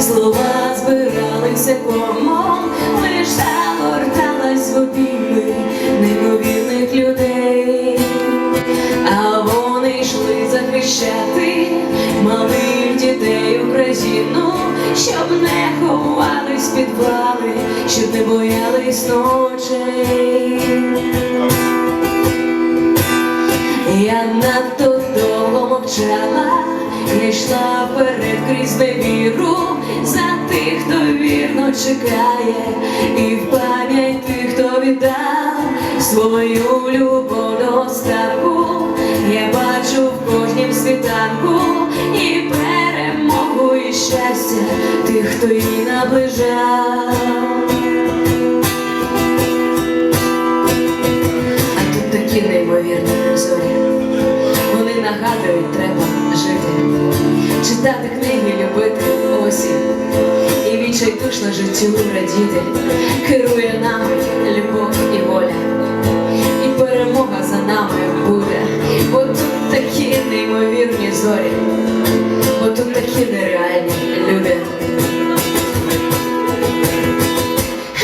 слова збиралися комом, лиш загорталась в обійми захищати малих дітей Україну, щоб не ховались підвали, щоб не боялись ночей. Я надто довго мовчала, йшла вперед крізь невіру за тих, хто вірно чекає, і в пам'ять тих, хто віддав свою любов до останку. Я бачу в кожнім світанку і перемогу, і щастя тих, хто її наближав. А тут такі неймовірні зорі. Вони нагадують, треба жити, читати книги, любити осінь і відчайдушно життю радіти. Керує зорі, бо тут такі нереальні люди.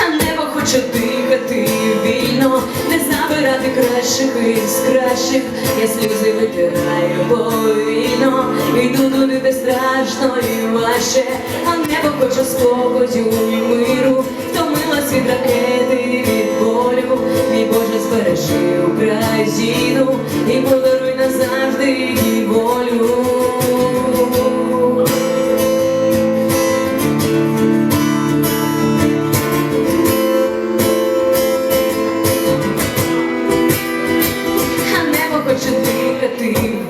А небо хоче дихати вільно, не забирати кращих із кращих, я сльози витираю повільно, йду туди, де страшно і важче, а небо хоче спокою і миру, втомилась від ракети від болю, мій Боже, збережи Україну і подаруй назавжди її волю. а небо хоче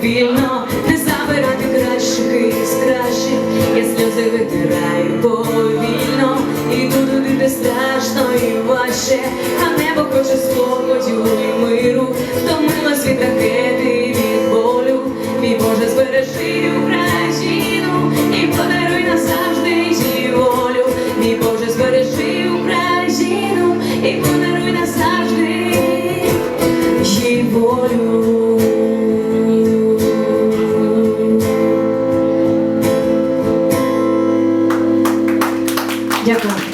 вільно, не забирати кращих із кращих, я сльози витираю повільно, іду туди, де страшно і важче, Дякую.